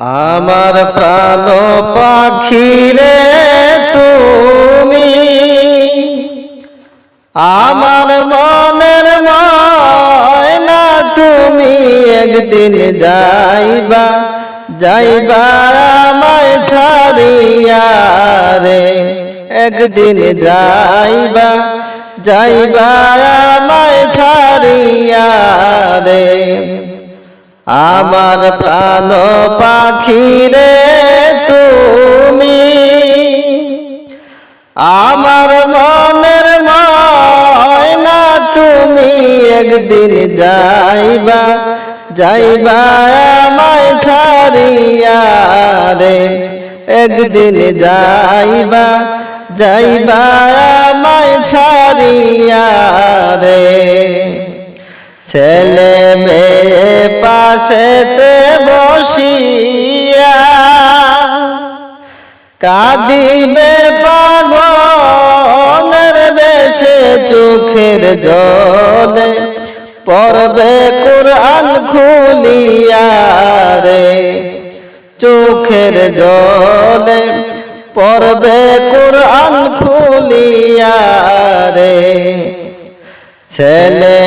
আমার প্রাণ পাখি রে তুমি। আমার মনের ময়না তুমি একদিন যাইবা যাইবা আমায় ছাড়িয়া রে। একদিন যাইবা যাইবা আমায় ছাড়িয়া রে। আমার প্রাণ পাখি রে তুমি। আমার মনের ময়না তুমি একদিন যাইবা যাইবা আমায় ছাড়িয়া রে। একদিন যাইবা যাইবা আমায় ছাড়িয়া রে। ছেলে মেয়ে পাশেতে বসিয়া কাঁদিবে পাগলের বেশে চোখের জলে, পড়বে কোরআন খুলিয়া রে চোখের জলে, পড়বে কোরআন খুলিয়া রে। ছেলে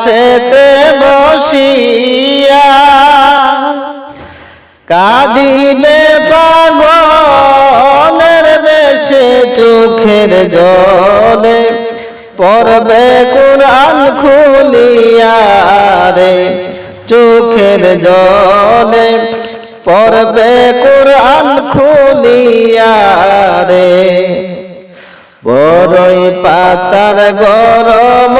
পাশেতে বসিয়া কাঁদিবে পাগলের বেশে চোখের জলে পড়বে কোরআন খুলিয়া রে চোখের জলে পড়বে কোরআন খুলিয়া রে বড়ই পাতার গরম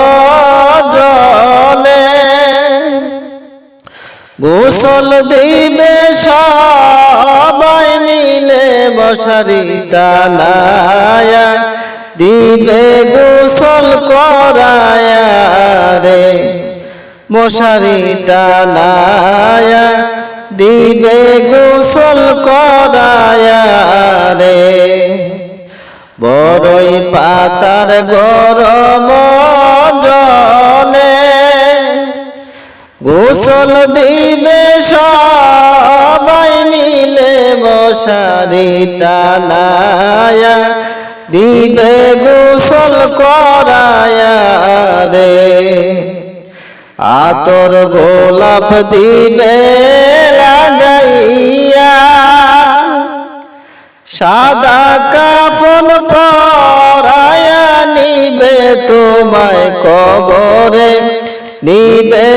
গোসল দিবে সবাই মিলে মশারি টানায়া দিবে গোসল করায়া রে মশারি টানায়া দিবে গোসল করায়া রে বড়ই পাতার গরম জলে গোসল দিবে সবাই মিলে মশারি টানায়া, দিবে গোসল করায়া রে। আতর গোলাপ দিবে লাগাইয়া, সাদা কাফন পরায়া নিবে তোমায় কবরে, নিবে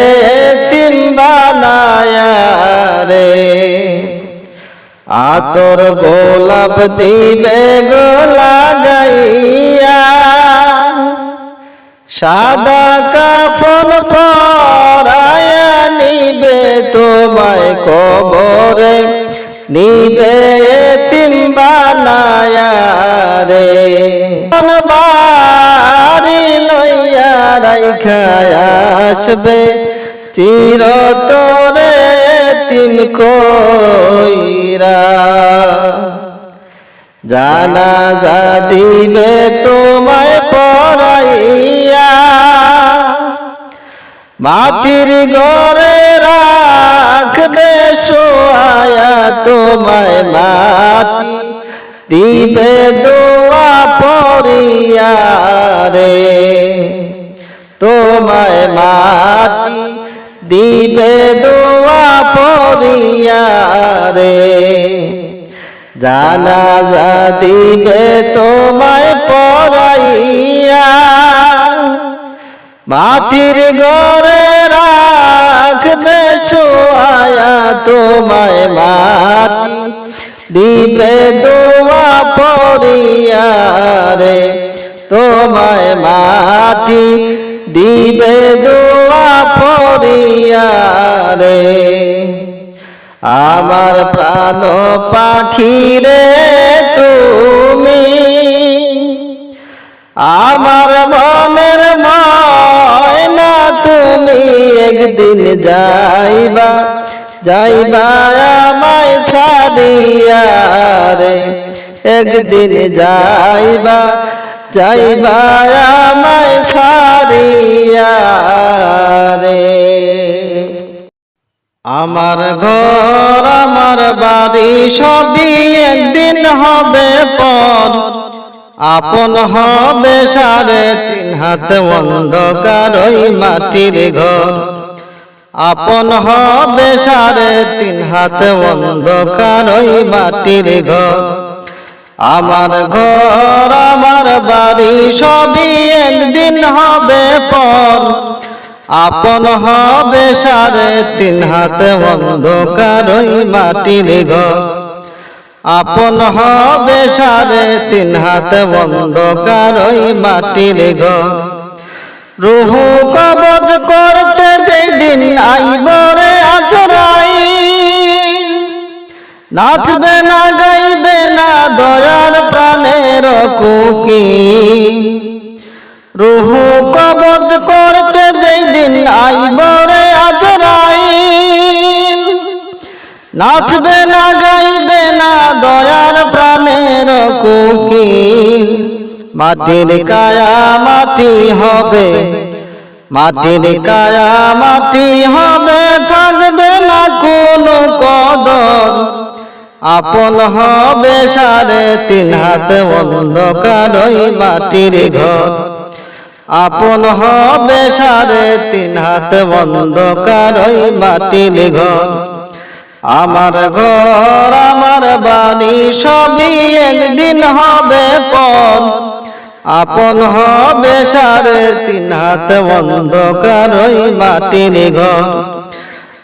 রে। আতর গোলাপ দিবে গোলা গাইয়া সাদা কাফন পরায়া নিবে তোমায় কবরে। নিবে তিন বানায়া রে। বাড়ি লইয়া রাইখায় আসবে। চিরতরে তিন কইরা। জানা যা দিবে তোমায় পড়াইয়া। মাটির ঘরে রাখবে শোয়া তোমায় মাটি। দিবে দোয়া পড়িয়া রে। তোমায় মাটি। দিবে দোয়া পড়িয়া রে। জানা যা দিবে তোমায় পড়াইয়া। মাটির ঘরে রাখবে শোয়া তোমায় মাটি। দিবে দোয়া পড়িয়া রে তোমায় মাটি। দিবে দোয়া পড়িয়া রে। আমার প্রাণ পাখি রে তুমি। আমার মনের ময়না তুমি একদিন যাইবা যাইবা আমায় সারিয়া রে। একদিন যাইবা যাইবা আমায় সারিয়া রে। আমার ঘর, আমার বাড়ি সবই একদিন হবে পর। আপন হবে সাড়ে তিন হাত অন্ধকার ওই মাটির ঘর। আপন হবে সাড়ে তিন হাত অন্ধকার ওই মাটির ঘর। আমার ঘর, আমার বাড়ি সবই একদিন হবে পর। আপন হবে সাড়ে তিন হাত অন্ধকার ওই মাটির ঘর। আপন হবে সাড়ে তিন হাত অন্ধকার ওই মাটির ঘর। রুহু কবজ করতে যেদিন আইব রে আচরাই নাচবে না, গাইবে না দয়ার কুকি রুহু কবজ করতে যেদিন আইব রে আজরাই নাচবে না, গাইবে না দয়ার প্রাণের কুকি মাটির কায়া মাটি হবে, মাটির কায়া মাটি হবে, থাকবে আপন হবে সাড়ে তিন হাত অন্ধকার ওই মাটির ঘর। আপন হবে সাড়ে তিন হাত অন্ধকার ওই মাটির ঘর। আমার ঘর, আমার বাড়ি সবই একদিন হবে পর। আপন হবে সাড়ে তিন হাত অন্ধকার মাটির ঘর।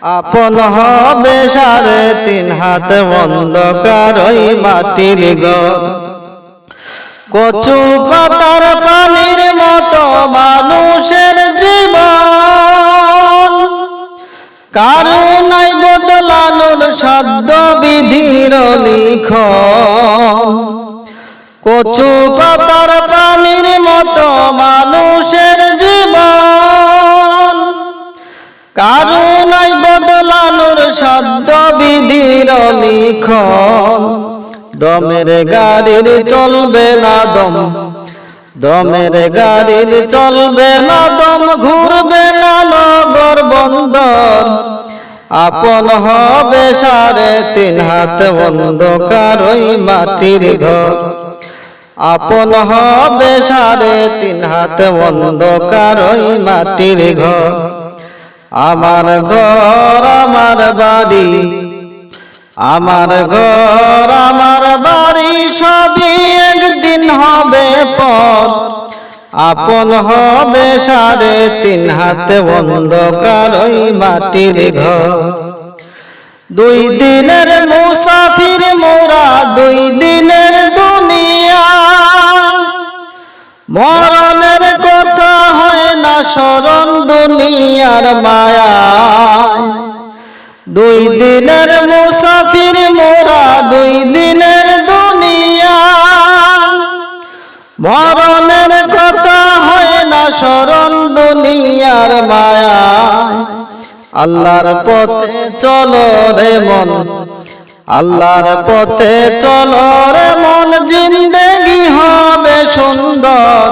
আপন হবে সাড়ে তিন হাত অন্ধকার ওই মাটির ঘর কচু পাতার পানির মতো মানুষের জীবন। কারুনাই বদলানোর শব্দ বিধির লিখ কচু পাতার লিখন দমের গাড়ির চলবে না দম। দমের গাড়ির চলবে না দম। ঘুরবে না নগর বন্দর। আপন হবে সাড়ে তিন হাত অন্ধকার ওই মাটির ঘর। আপন হবে সাড়ে তিন হাত অন্ধকার ওই মাটির ঘর। আমার ঘর, আমার বাড়ি আমার ঘর, আমার বাড়ি সবই একদিন হবে পর। আপন হবে সাড়ে তিন হাতে অন্ধকার ওই মাটির ঘর। দুই দিনের মুসাফির মোরা, দুই দিনের দুনিয়া। মরণের কথা হয় না স্মরণ দুনিয়ার মায়া। দুই দিনের মোরা দুই দিনের দুনিয়া। মরণের কথা হয় না স্মরণ দুনিয়ার মায়া। আল্লাহর পথে চলো রে মন। আল্লাহর পথে চলো রে মন। জিন্দেগি হবে সুন্দর।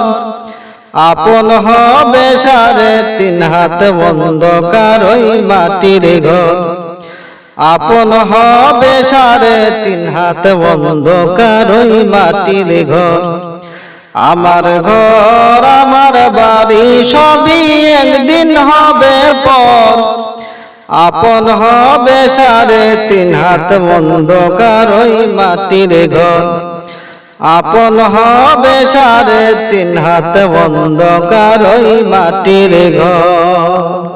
আপন হবে সাড়ে তিন হাত অন্ধকার ওই মাটির ঘর। আপন হবে সাড়ে তিন হাত অন্ধকার ওই মাটির ঘর। আমার ঘর, আমার বাড়ি সবই একদিন হবে পর। আপন হবে সাড়ে তিন হাত অন্ধকার ওই মাটির ঘর। আপন হবে সাড়ে তিন হাত অন্ধকার ওই মাটির ঘর।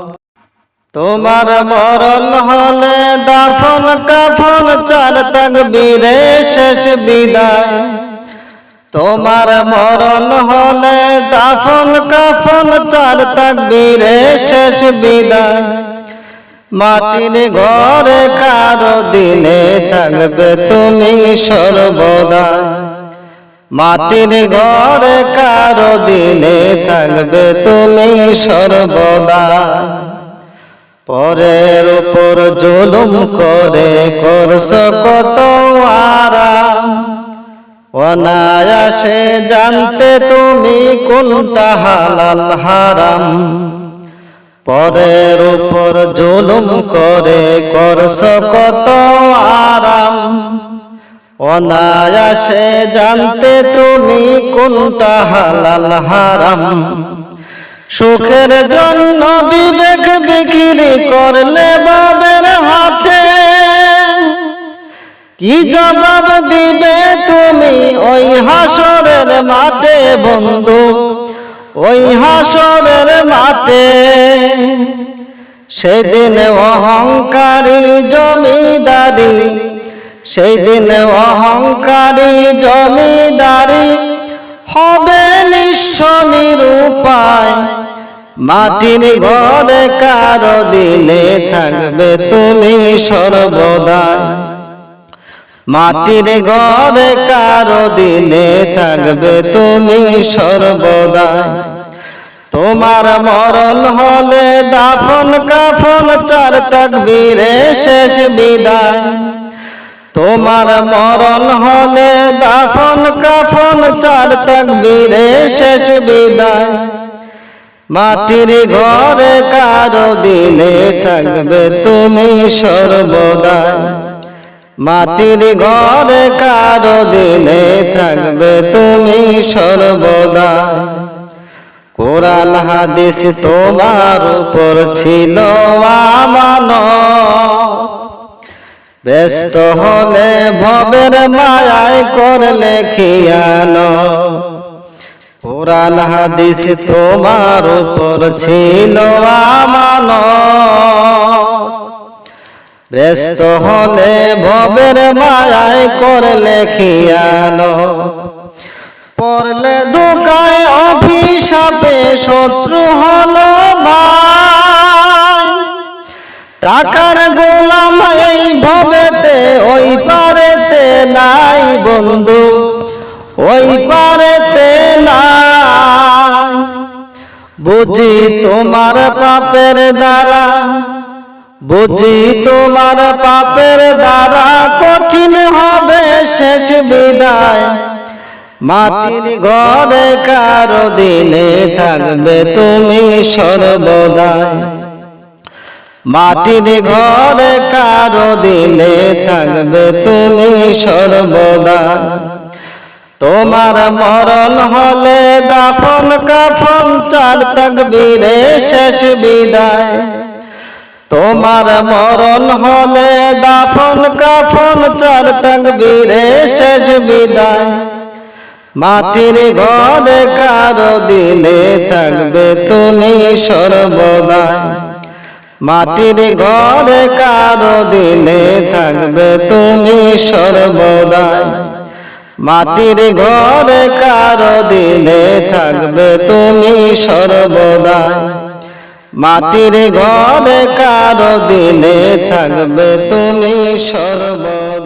তোমার মরণ হলে দাফন কাফন চার তকবীরে শেষ বিদায়। তোমার মরণ হলে দাফন কাফন চার তকবীরে শেষ বিদায়। মাটির ঘরে কারও দিনে থাকবে তুমি সর্বদা। মাটির ঘরে কারও দিনে থাকবে তুমি সর্বদা। পরের উপর জুলুম করে করছ কত আরাম। অনায়াসে জানতে তুমি কোনটা হালাল হারাম। পরের উপর জুলুম করে করস কত আরাম। অনায়াসে জানতে তুমি কোনটা হালাল হারাম। সুখের জন্য বিবেক বিক্রি করলে বাবের হাটে কি জবাব দিবে তুমি ওই হাসরের মাঠে, বন্ধু? ওই হাসরের মাঠে। সেদিন অহংকারী জমিদারি সেই দিন অহংকারী জমিদারি হবে নিঃস্ব নিরূপায়। মাটির ঘরে কারও দিলে থাকবে তুমি সর্বদা। মাটির ঘরে কারও দিলে থাকবে তুমি সর্বদা। তোমার মরণ হলে দাফন কাফন চার তাকবীরে শেষ বিদায়। তোমার মরণ হলে দাফন কাফন চার তাকবীরে শেষ বিদায়। মাটির ঘরে কারও দিলে থাকবে তুমি সর্বদা। মাটির ঘরে কারও দিলে থাকবে তুমি সর্বদা। কোরআন হাদিস তোমার উপর ছিল আমানত। ব্যস্ত হলে ভবের মায়ায় করলে খিয়ানো কোরআন হাদিস তোমার উপর ছিল আমানত। ব্যস্ত হলে ভবের মায়ায় করলে খিয়ানো পড়লে দোকায় অভিশাপে শত্রু হলো টাকার গোলাম এই ভবেতে, ওই পারেতে নাই বন্ধু। ওই পারেতে নাই বুঝি তোমার পাপের দ্বারা বুঝি তোমার পাপের দ্বারা কঠিন হবে শেষ বিদায়। মাটির ঘরে কারও দিলে থাকবে তুমি সর্বদাই। মাটির ঘরে কারও দিলে থাকবে তুমি সর্বদা তোমার মরণ হলে দাফন কাফন চার তাকবীরে শেষ বিদায়। তোমার মরণ হলে দাফন কাফন চার তাকবীরে শেষ বিদায়। মাটির ঘরে কারও দিলে থাকবে তুমি সর্বদা। মাটির ঘরে কারও দিলে থাকবে তুমি সর্বদা। মাটির ঘরে কারও দিলে থাকবে তুমি সর্বদা। মাটির ঘরে কারও দিলে থাকবে তুমি সর্বদা।